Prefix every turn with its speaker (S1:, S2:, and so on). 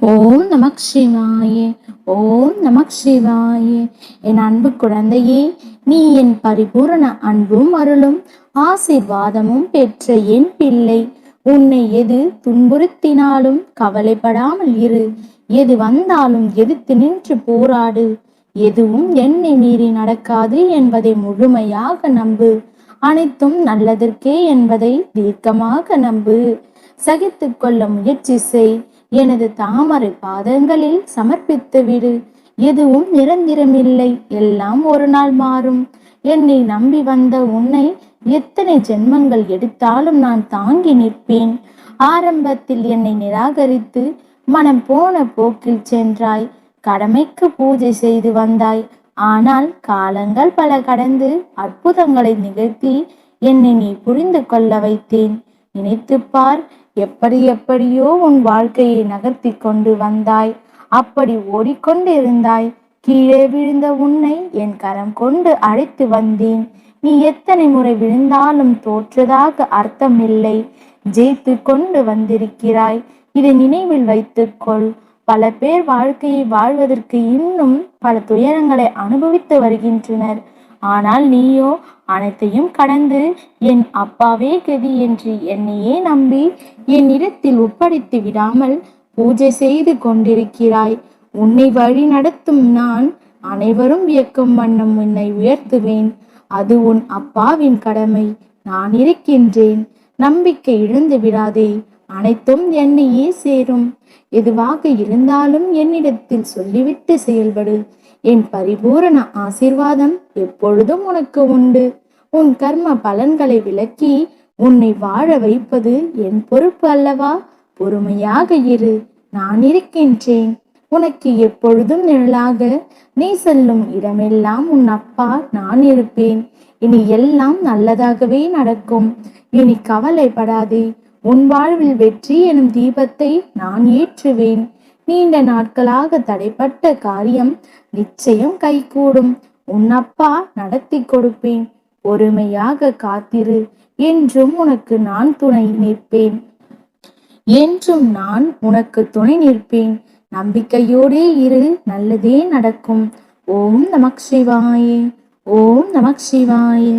S1: ஓம் நமக் சிவாயே ஓம் நமக் சிவாயே. என் அன்பு குழந்தையே நீ என் பரிபூரண அன்பும் அருளும் ஆசிர்வாதமும் பெற்ற என் பிள்ளை. உன்னை எது துன்புறுத்தினாலும் கவலைப்படாமல் இரு. எது வந்தாலும் எதிர்த்து நின்று போராடு. எதுவும் என்னை மீறி நடக்காது என்பதை முழுமையாக நம்பு. அனைத்தும் நல்லதற்கே என்பதை தீர்க்கமாக நம்பு. சகித்து கொள்ள முயற்சி செய். எனது தாமரை பாதங்களில் சமர்ப்பித்து விடு. எதுவும் நிரந்தரமில்லை. எல்லாம் ஒரு நாள் மாறும். என்னை நம்பி வந்த உன்னை எத்தனை ஜென்மங்கள் எடுத்தாலும் நான் தாங்கி நிற்பேன். ஆரம்பத்தில் என்னை நிராகரித்து மனம் போன போக்கில் சென்றாய். கடமைக்கு பூஜை செய்து வந்தாய். ஆனால் காலங்கள் பல கடந்து அற்புதங்களை நிகழ்த்தி என்னை நீ புரிந்து கொள்ள வைத்தேன். நினைத்துப் பார் எப்படி எப்படியோ உன் வாழ்க்கையை நகர்த்தி கொண்டு வந்தாய். அப்படி ஓடிக்கொண்டு இருந்தாய் கீழே விழுந்த உன்னை என் கரம் கொண்டு அழைத்து வந்தேன். நீ எத்தனை முறை விழுந்தாலும் தோற்றதாக அர்த்தமில்லை. ஜெயித்து கொண்டு வந்திருக்கிறாய். இதை நினைவில் வைத்துக்கொள் பல பேர் வாழ்க்கையை வாழ்வதற்கு இன்னும் பல துயரங்களை அனுபவித்து வருகின்றனர். ஆனால் நீயோ அனைத்தையும் கடந்து என் அப்பாவே கதி என்று என்னையே நம்பி என் இடத்தில் ஒப்படைத்து விடாமல் பூஜை செய்து கொண்டிருக்கிறாய். உன்னை வழி நடத்தும் நான் அனைவரும் வியக்கும் வண்ணம் உன்னை உயர்த்துவேன். அது உன் அப்பாவின் கடமை. நான் இருக்கின்றேன். நம்பிக்கை இழந்து விடாதே. அனைத்தும் என்னையே சேரும். எதுவாக இருந்தாலும் என்னிடத்தில் சொல்லிவிட்டு செயல்படு. என் பரிபூரண ஆசிர்வாதம் எப்பொழுதும் உனக்கு உண்டு. உன் கர்ம பலன்களை விளக்கி உன்னை வாழ வைப்பது என் பொறுப்பு அல்லவா? பொறுமையாக இரு நான் இருக்கின்றேன். உனக்கு எப்பொழுதும் நிழலாக நீ செல்லும் இடமெல்லாம் உன் அப்பா நான் இருப்பேன். இனி எல்லாம் நல்லதாகவே நடக்கும். இனி கவலைப்படாதே உன் வாழ்வில் வெற்றி எனும் தீபத்தை நான் ஏற்றுவேன். நீண்ட நாட்களாக தடைப்பட்ட காரியம் நிச்சயம் கைகூடும். உன் அப்பா நடத்தி கொடுப்பேன். பொறுமையாக காத்திரு. என்றும் உனக்கு நான் துணை நிற்பேன். என்றும் நான் உனக்கு துணை நிற்பேன். நம்பிக்கையோடே இரு. நல்லதே நடக்கும். ஓம் நமக் சிவாயே ஓம் நமக் சிவாயே